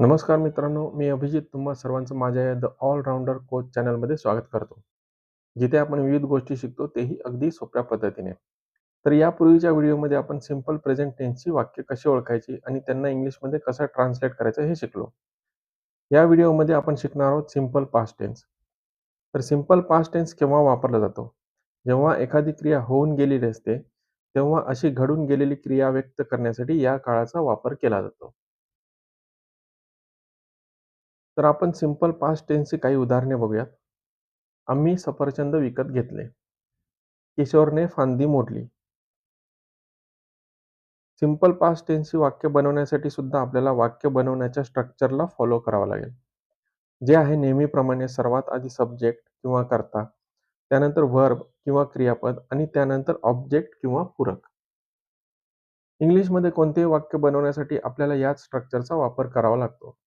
नमस्कार मित्रांनो, मी अभिजित तुम्हा सर्वांचं माझ्या या द ऑलराऊंडर कोच चॅनलमध्ये स्वागत करतो. जिथे आपण विविध गोष्टी शिकतो तेही अगदी सोप्या पद्धतीने. तर यापूर्वीच्या व्हिडिओमध्ये आपण सिंपल प्रेझेंट टेन्सची वाक्य कशी ओळखायची आणि त्यांना इंग्लिशमध्ये कसं ट्रान्सलेट करायचं हे शिकलो. या व्हिडिओमध्ये आपण शिकणार आहोत सिंपल पास्ट टेन्स. तर सिंपल पास्ट टेन्स केव्हा वापरला जातो? जेव्हा एखादी क्रिया होऊन गेलेली असते, तेव्हा अशी घडून गेलेली क्रिया व्यक्त करण्यासाठी या काळाचा वापर केला जातो. तर आपण सिंपल पास्ट टेन्सची काही उदाहरणे बघूयात. आम्ही सफरचंद विकत घेतले. किशोरने फांदी मोडली. सिंपल पास्ट टेन्सची वाक्य बनवण्यासाठी सुद्धा आपल्याला वाक्य बनवण्याच्या स्ट्रक्चरला फॉलो करावं लागेल. जे आहे नेहमीप्रमाणे सर्वात आधी सब्जेक्ट किंवा कर्ता, त्यानंतर व्हर्ब किंवा क्रियापद आणि त्यानंतर ऑब्जेक्ट किंवा पूरक. इंग्लिशमध्ये कोणतेही वाक्य बनवण्यासाठी आपल्याला याच स्ट्रक्चरचा वापर करावा लागतो.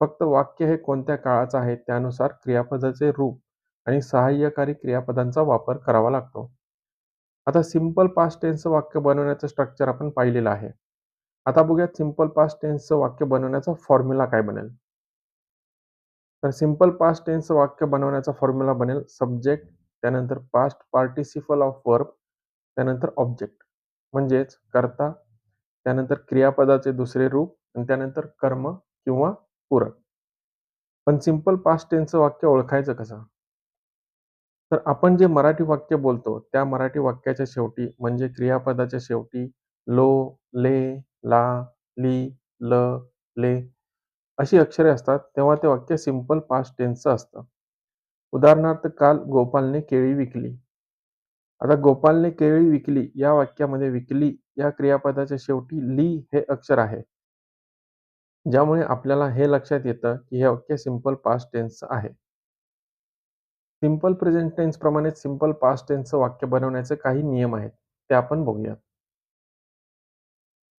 फक्त वाक्य हे कोणत्या काळाचं आहे त्यानुसार क्रियापदाचे रूप आणि सहाय्यकारी क्रियापदांचा वापर करावा लागतो. आता सिंपल पास्ट टेन्सचं वाक्य बनवण्याचं स्ट्रक्चर आपण पाहिलेलं आहे. आता बघूयात सिंपल पास्ट टेन्सचं वाक्य बनवण्याचा फॉर्म्युला काय बनेल. तर सिंपल पास्ट टेन्सचं वाक्य बनवण्याचा फॉर्म्युला बनेल सब्जेक्ट, त्यानंतर पास्ट पार्टिसिपल ऑफ वर्ब, त्यानंतर ऑब्जेक्ट म्हणजेच कर्ता, त्यानंतर क्रियापदाचे दुसरे रूप आणि त्यानंतर कर्म किंवा पूरक. पण सिंपल पास्ट टेन्सचं वाक्य ओळखायचं कसं? तर आपण जे मराठी वाक्य बोलतो त्या मराठी वाक्याच्या शेवटी म्हणजे क्रियापदाच्या शेवटी लो, ले, ला, ली, ल, ले अशी अक्षरे असतात तेव्हा ते वाक्य सिंपल पास्ट टेन्सचं असतं. उदाहरणार्थ काल गोपालने केळी विकली. आता गोपालने केळी विकली या वाक्यामध्ये विकली या क्रियापदाच्या शेवटी ली हे अक्षर आहे. ज्यामुळे आपल्याला हे लक्षात येतं की हे वाक्य सिंपल पास्ट टेन्सचं आहे. सिंपल प्रेझेंट टेन्स प्रमाणेच सिंपल पास्ट टेन्सचं वाक्य बनवण्याचे काही नियम आहेत. ते आपण बघूयात.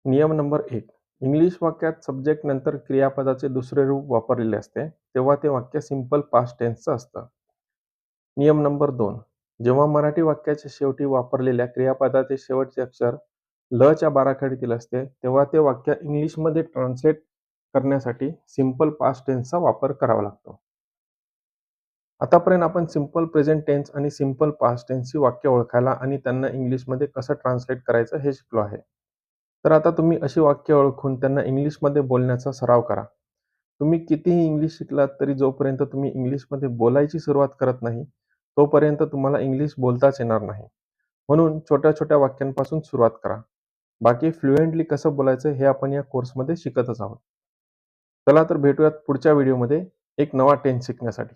नियम नंबर एक इंग्लिश वाक्यात सब्जेक्ट नंतर क्रियापदाचे दुसरे रूप वापरलेले असते तेव्हा ते वाक्य सिंपल पास्ट टेन्सचं असतं. नियम नंबर दोन जेव्हा मराठी वाक्याच्या शेवटी वापरलेल्या क्रियापदाचे शेवटचे अक्षर ल च्या बाराखडीतील असते तेव्हा ते वाक्य इंग्लिशमध्ये ट्रान्सलेट करण्यासाठी सिंपल पास्ट टेन्सचा वापर करावा लागतो. आतापर्यंत आपण सिंपल प्रेझेंट टेन्स आणि सिंपल पास्ट टेन्सची वाक्य ओळखायला आणि त्यांना इंग्लिशमध्ये कसं ट्रान्सलेट करायचं हे शिकलो आहे. तर आता तुम्ही अशी वाक्य ओळखून त्यांना इंग्लिशमध्ये बोलण्याचा सराव करा. तुम्ही कितीही इंग्लिश शिकलात तरी जोपर्यंत तुम्ही इंग्लिशमध्ये बोलायची सुरुवात करत नाही, तोपर्यंत तुम्हाला इंग्लिश बोलताच येणार नाही. म्हणून छोट्या-छोट्या वाक्यांपासून सुरुवात करा. बाकी फ्लुएंटली कसं बोलायचं हे आपण या कोर्समध्ये शिकतच आहोत. चला तर भेटूयात पुढच्या व्हिडिओमध्ये एक नवा टेन्स शिकण्यासाठी.